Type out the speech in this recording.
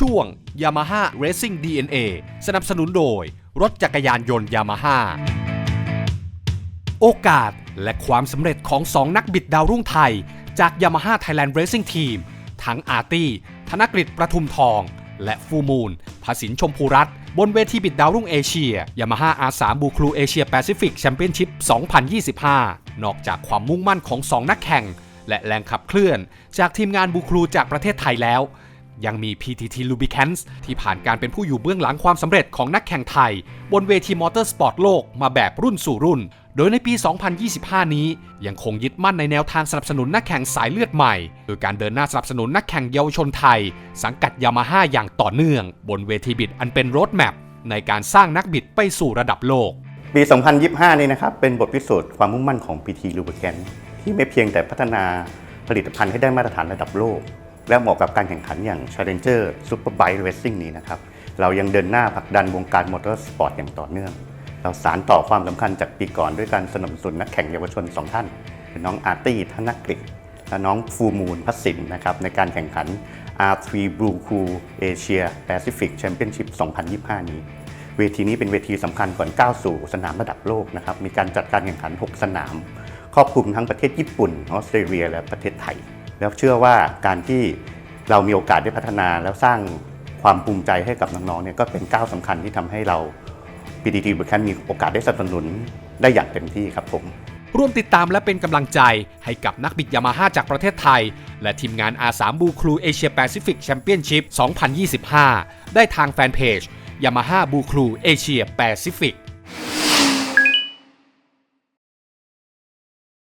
ช่วง Yamaha Racing DNA สนับสนุนโดย รถจักรยานยนต์ Yamaha โอกาสและความสำเร็จของ 2 นักบิดดาวรุ่งไทย จาก Yamaha Thailand Racing Team ทั้งอาร์ตี้ ธนกฤษประทุมทอง และฟูมูลภสินชมพูรัตน์บนเวทีบิดดาวรุ่งเอเชีย Yamaha R3 b ูครูเอเชียแปซิฟิกแชมเปี้ยนชิพ2025 นอกจากความมุ่งมั่นของ 2 นักแข่ง และแรงขับเคลื่อน จากทีมงานบูครูจากประเทศไทยแล้ว ยังมี PTT Lubricants ที่ผ่านการเป็นผู้อยู่เบื้องหลังความสำเร็จของนักแข่งไทย บนเวทีมอเตอร์สปอร์ตโลกมาแบบรุ่นสู่รุ่น โดยในปี 2025 นี้ ยังคงยึดมั่นในแนวทางสนับสนุนนักแข่งสายเลือดใหม่ โดยการเดินหน้าสนับสนุนนักแข่งเยาวชนไทย สังกัดยามาฮ่าอย่างต่อเนื่อง บนเวทีบิดอันเป็นรดแมพในการสร้างนักบิดไปสู่ระดับโลก ปี 2025 นี้นะครับเป็นบทพิสูจน์ความมุ่งมั่นของ PT Lubricants ที่ไม่เพียงแต่พัฒนาผลิตภัณฑ์ให้ได้มาตรฐานระดับโลก และเหมาะกับการแข่งขันอย่าง Challenger Superbike Racing นี้นะครับ เรายังเดินหน้าผลักดันวงการมอเตอร์สปอร์ตอย่างต่อเนื่อง เราสารต่อความสำคัญจากปีก่อนด้วยการสนับสนุนนักแข่งเยาวชน 2 ท่านคือน้องอาร์ตี้ธนกฤษและน้องฟูมูลพัสสินนะครับในการแข่งขัน R3 Blue Cool Asia Pacific Championship 2025 นี้เวทีนี้เป็นเวทีสำคัญก่อนก้าวสู่สนามระดับโลกนะครับ มีการจัดการแข่งขัน 6 สนาม ครอบคลุมทั้งประเทศญี่ปุ่น ออสเตรเลีย และประเทศไทย แล้วเชื่อว่าการที่เรามีโอกาสได้พัฒนาแล้วสร้างความภูมิใจให้กับน้องๆเนี่ยก็เป็นก้าวสำคัญที่ทำให้เรา PDT b u c a n มีโอกาสได้สนับสนุนได้อย่างเต็มที่ครับผม ร่วมติดตามและเป็นกำลังใจให้กับนักบิดยามาฮ่าจากประเทศไทย และทีมงาน R3 บูครูเอเชียแปซิฟิกแชมเปี้ยนชิพ2025 ได้ทางแฟนเพจ Yamaha บูครูเอเชียแปซิฟิก